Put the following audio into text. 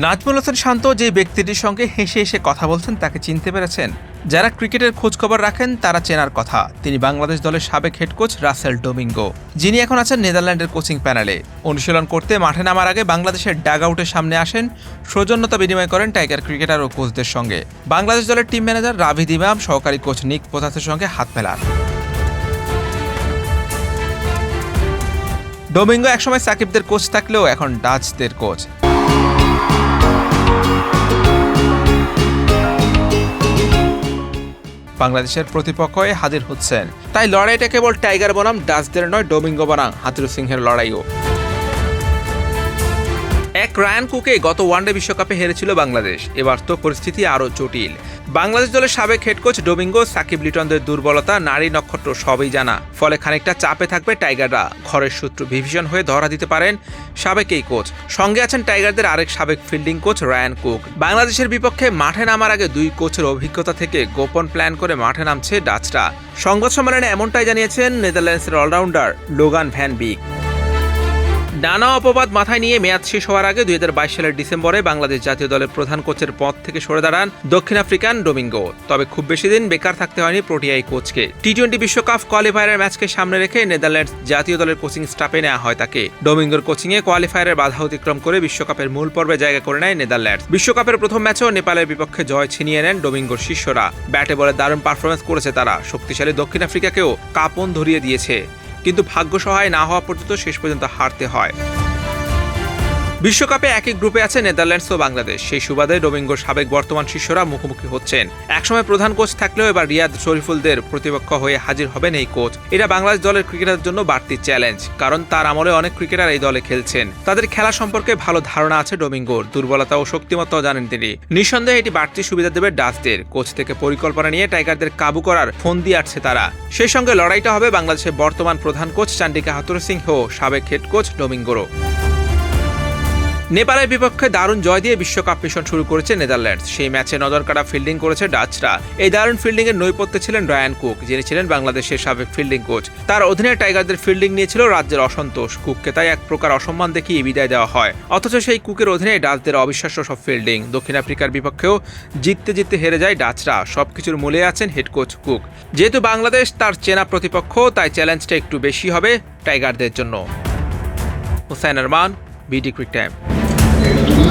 নাজমুল হোসেন শান্ত যে ব্যক্তিটির সঙ্গে হেসে হেসে কথা বলছেন, তাকে চিনতে পেরেছেন। যারা ক্রিকেটের খোঁজ খবর রাখেন, তারা চেনার কথা। তিনি বাংলাদেশ দলের সাবেক হেড কোচ রাসেল ডোমিঙ্গো। যিনি এখন আছেন নেদারল্যান্ডের কোচিং প্যানেলে অনুশীলন করতে মাঠে নামার আগে বাংলাদেশের ডাগ আউটের সামনে আসেন, সৌজন্যতা বিনিময় করেন টাইগার ক্রিকেটার ও কোচদের সঙ্গে। বাংলাদেশ দলের টিম ম্যানেজার রাভিদ ইমাম, সহকারী কোচ নিক পোথাসের সঙ্গে হাত মেলান। ডোমিঙ্গো একসময় সাকিবদের কোচ থাকলেও এখন ডাচদের কোচ বাংলাদেশের প্রতিপক্ষ হয়ে হাজির হচ্ছেন। তাই লড়াইটা কেবল টাইগার বনাম, ডাচদের নয়, ডোমিঙ্গো বনাম, হাতির সিংহের লড়াইও। এক রায়ান কুকে গত ওয়ানডে বিশ্বকাপে হেরেছিল বাংলাদেশ। এবার তো পরিস্থিতি আরও জটিল। বাংলাদেশ দলের সাবেক হেড কোচ ডোমিঙ্গো, সাকিব লিটনদের দুর্বলতা, নারী নক্ষত্র সবই জানা। ফলে খানিকটা চাপে থাকবে টাইগাররা। ঘরের সূত্র বিভীষণ হয়ে ধরা দিতে পারেন সাবেক এই কোচ সঙ্গে আছেন টাইগারদের আরেক সাবেক ফিল্ডিং কোচ রায়ান কুক। বাংলাদেশের বিপক্ষে মাঠে নামার আগে দুই কোচের অভিজ্ঞতা থেকে গোপন প্ল্যান করে মাঠে নামছে ডাচরা। সংবাদ সম্মেলনে এমনটাই জানিয়েছেন নেদারল্যান্ডসের অলরাউন্ডার লোগান ভ্যান বিক। নানা অপবাদ মাথায় নিয়ে মেয়াদ শেষ হওয়ার আগে দুই হাজার বাইশ সালের ডিসেম্বরে বাংলাদেশ জাতীয় দলের প্রধান কোচের পদ থেকে সরে দাঁড়ান দক্ষিণ আফ্রিকান ডোমিঙ্গো। তবে খুব বেশি দিন বেকার থাকতে হয়নি প্রোটিআই কোচকে। টি টোয়েন্টি বিশ্বকাপ কোয়ালিফায়ারের ম্যাচকে সামনে রেখে নেদারল্যান্ডস জাতীয় দলের কোচিং স্টাফে নেওয়া হয় তাকে। ডোমিঙ্গোর কোচিংয়ে কোয়ালিফায়ারের বাধা অতিক্রম করে বিশ্বকাপের মূল পর্বে জায়গা করে নেয় নেদারল্যান্ডস। বিশ্বকাপের প্রথম ম্যাচেও নেপালের বিপক্ষে জয় ছিনিয়ে নেন ডোমিঙ্গোর শিষ্যরা। ব্যাটে বলে দারুণ পারফরমেন্স করেছে তারা। শক্তিশালী দক্ষিণ আফ্রিকাকেও কাপন ধরিয়ে দিয়েছে। কিন্তু ভাগ্য সহায় না হওয়া পর্যন্ত শেষ পর্যন্ত হারতে হয়। বিশ্বকাপে একই গ্রুপে আছে নেদারল্যান্ডস ও বাংলাদেশ। সেই সুবাদে ডোমিঙ্গোর সাবেক বর্তমান শিষ্যরা মুখোমুখি হচ্ছেন। একসময় প্রধান কোচ থাকলেও এবার রিয়াদ শরীফুলদের প্রতিপক্ষ হয়ে হাজির হবেন এই কোচ। এটা বাংলাদেশ দলের ক্রিকেটারদের জন্য বাড়তি চ্যালেঞ্জ, কারণ তার আমলে অনেক ক্রিকেটার এই দলে খেলছেন। তাদের খেলা সম্পর্কে ভালো ধারণা আছে ডোমিঙ্গোর। দুর্বলতা ও শক্তিমত্তাও জানেন তিনি। নিঃসন্দেহে এটি বাড়তি সুবিধা দেবে ডাচদের। কোচ থেকে পরিকল্পনা নিয়ে টাইগারদের কাবু করার ফোন দিয়ে আসছে তারা। সেই সঙ্গে লড়াইটা হবে বাংলাদেশের বর্তমান প্রধান কোচ চান্ডিকা হাতুর সিংহ সাবেক হেড কোচ ডোমিঙ্গোরও। নেপালের বিপক্ষে দারুণ জয় দিয়ে বিশ্বকাপ মিশন শুরু করেছে নেদারল্যান্ডস। সেই ম্যাচে নজর কাটা ফিল্ডিং করেছে ডাচরা। এই দারুণ ফিল্ডিং এর নৈপথ্যে ছিলেন রায়ান কুক, যিনি ছিলেন বাংলাদেশের সাবেক ফিল্ডিং কোচ। তার অধীনে টাইগারদের ফিল্ডিং নিয়েছিল রাজ্যের অসন্তোষ। কুককে তাই এক প্রকার অসম্মান দেখিয়ে বিদায় দেওয়া হয়। অথচ সেই কুকের অধীনে ডাচদের অবিশ্বাস্য সব ফিল্ডিং। দক্ষিণ আফ্রিকার বিপক্ষেও জিততে জিততে হেরে যায় ডাচরা। সবকিছুর মূলে আছেন হেড কোচ কুক। যেহেতু বাংলাদেশ তার চেনা প্রতিপক্ষ, তাই চ্যালেঞ্জটা একটু বেশি হবে টাইগারদের জন্য। Hussain Arman, BD cric time. Thank you.